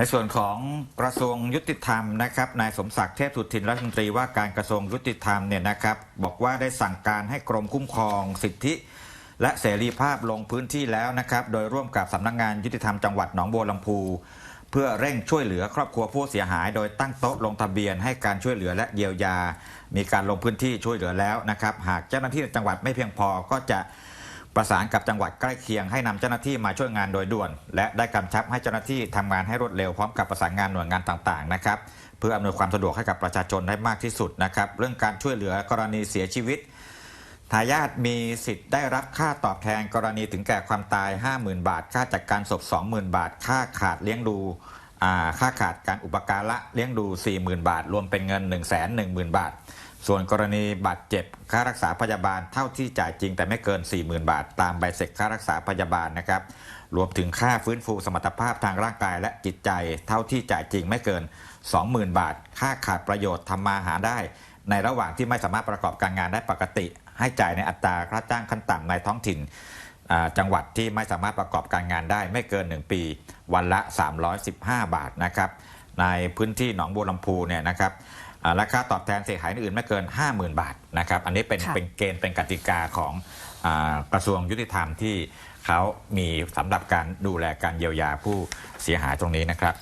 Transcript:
ในส่วนของกระทรวงยุติธรรมนะครับนายสมศักดิ์เทพสุทินรัฐมนตรีว่าการกระทรวงยุติธรรมเนี่ยนะครับ บอกว่าได้สั่งการให้กรมคุ้มครองสิทธิ และเสรีภาพลงพื้นที่แล้วนะครับ โดยร่วมกับสำนักงานยุติธรรมจังหวัดหนองบัวลำพูเพื่อเร่งช่วยเหลือครอบครัวผู้เสียหาย โดยตั้งโต๊ะลงทะเบียนให้การช่วยเหลือและเยียวยา มีการลงพื้นที่ช่วยเหลือแล้วนะครับ หากเจ้าหน้าที่จังหวัดไม่เพียงพอก็จะ ประสานกับจังหวัดใกล้เคียงให้นำเจ้าหน้าที่มาช่วยงานโดยด่วน และได้กำชับให้เจ้าหน้าที่ทำงานให้รวดเร็วพร้อมกับประสานงานหน่วยงานต่างๆนะครับเพื่ออำนวยความสะดวกให้กับประชาชนได้มากที่สุดนะครับเรื่องการช่วยเหลือกรณีเสียชีวิตทายาทมีสิทธิ์ได้รับค่าตอบแทนกรณีถึงแก่ความตาย 50,000 บาท ค่าจัดการศพ 20,000 บาท ค่าขาดเลี้ยงดูค่าขาดการอุปการะเลี้ยงดู 40,000 บาท รวมเป็นเงิน 110,000 บาท ส่วนกรณีบาดเจ็บค่ารักษาพยาบาลเท่าที่จ่ายจริงแต่ไม่เกิน 40,000 บาท ตามใบเสร็จค่ารักษาพยาบาลนะครับรวมถึงค่าฟื้นฟูสมรรถภาพทางร่างกายและจิตใจ เท่าที่จ่ายจริงไม่เกิน 20,000 บาท ค่าขาดประโยชน์ทำมาหาได้ ในระหว่างที่ไม่สามารถประกอบการงานได้ปกติ ให้จ่ายในอัตราค่าจ้างขั้นต่ำในท้องถิ่นจังหวัดที่ไม่สามารถประกอบการงานได้ไม่เกิน 1 ปี วันละ 315 บาทนะครับในพื้นที่หนองบัวลำพูเนี่ยนะครับ อ่าราคาตอบแทนเสียหายอื่นไม่เกิน 50,000 บาทนะครับอันนี้เป็นค่ะเป็นเกณฑ์เป็นกติกาของอากระทรวงยุติธรรมที่เขามีสำหรับการดูแลการเยียวยาผู้เสียหายตรงนี้นะครับ